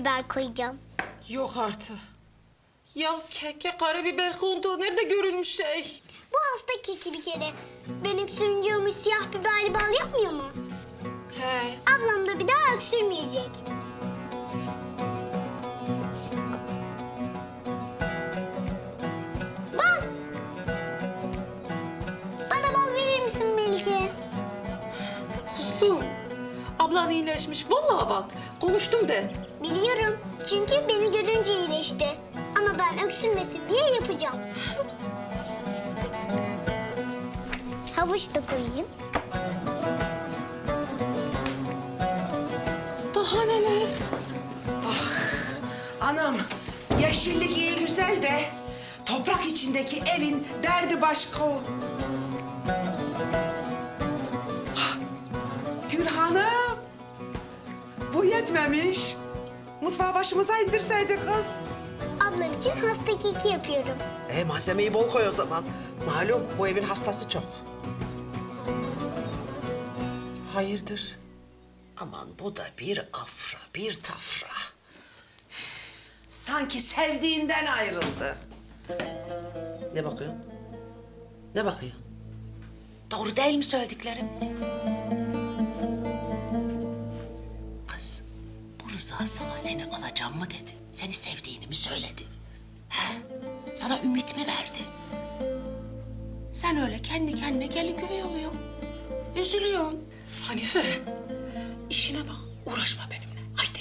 biber koyacağım. Yok artık. Ya keke karabiber kondu. Nerede görülmüş şey? Bu hasta keki bir kere. Ben öksürünce ömür siyah biberli bal yapmıyor mu? He. Ablam da bir daha öksürmeyecek. Bal! Bana bal verir misin Melike? Kustum. Ablan iyileşmiş. Vallahi bak. Konuştum ben. Biliyorum. Çünkü beni görünce iyileşti. Ama ben öksürmesin diye yapacağım. Havuç da koyayım. Daha neler? Anam, yeşillik iyi güzel de toprak içindeki evin derdi başka yetmemiş. Mutfağı başımıza indirseydi kız. Ablam için hasta keki yapıyorum. E malzemeyi bol koy o zaman. Malum bu evin hastası çok. Hayırdır? Aman bu da bir afra, bir tafra. Sanki sevdiğinden ayrıldı. Ne bakıyorsun? Ne bakıyorsun? Doğru değil mi söylediklerim? Rıza sana seni alacağım mı dedi? Seni sevdiğini mi söyledi? He? Sana ümit mi verdi? Sen öyle kendi kendine gelin güvey oluyorsun. Üzülüyorsun. Hanife. işine bak. Uğraşma benimle. Haydi.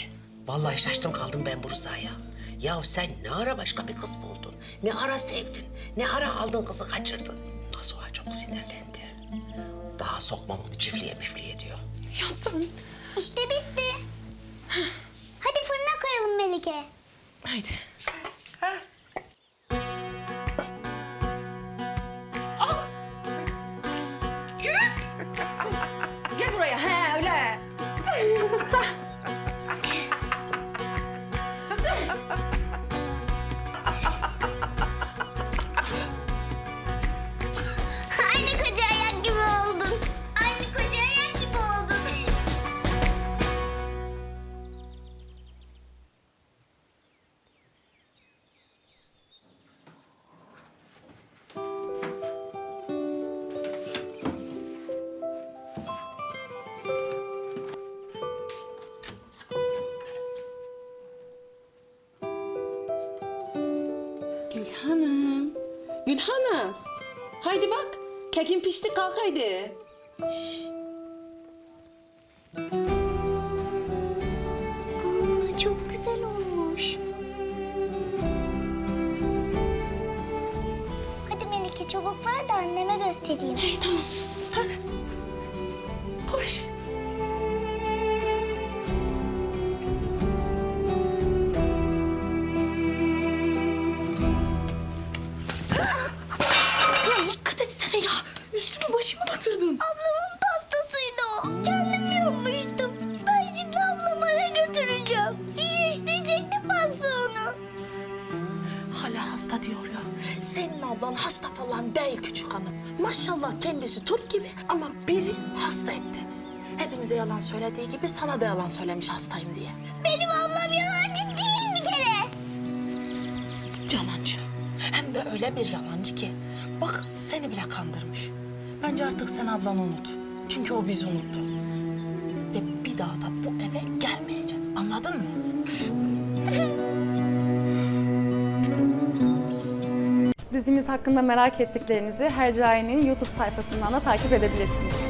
Vallahi şaştım kaldım ben bu Rıza'ya. Ya sen ne ara başka bir kız buldun? Ne ara sevdin? Ne ara aldın kızı kaçırdın? Nasuha çok sinirlendi. Daha sokmam onu çiftliğe mifliye diyor. Yazsın. İşte bitti. Hadi fırına koyalım Melike. Haydi. Gülhanım. Gülhanım. Haydi bak. Kekin pişti kalk haydi. Aa, çok güzel olmuş. Hadi Melike çabuk ver de anneme göstereyim. İyi tamam. Kendim yapmıştım. Ben şimdi ablama ne götüreceğim? İyileştirecekti pasta onu. Hala hasta diyor ya. Senin ablan hasta falan değil küçük hanım. Maşallah kendisi Türk gibi ama bizi hasta etti. Hepimize yalan söylediği gibi sana da yalan söylemiş hastayım diye. Benim ablam yalancı değil bir kere. Yalancı. Hem de öyle bir yalancı ki. Bak seni bile kandırmış. Bence artık sen ablanı unut. Çünkü o bizi unuttu. Ve bir daha da bu eve gelmeyecek. Anladın mı? Dizimiz hakkında merak ettiklerinizi Hercai'nin YouTube sayfasından da takip edebilirsiniz.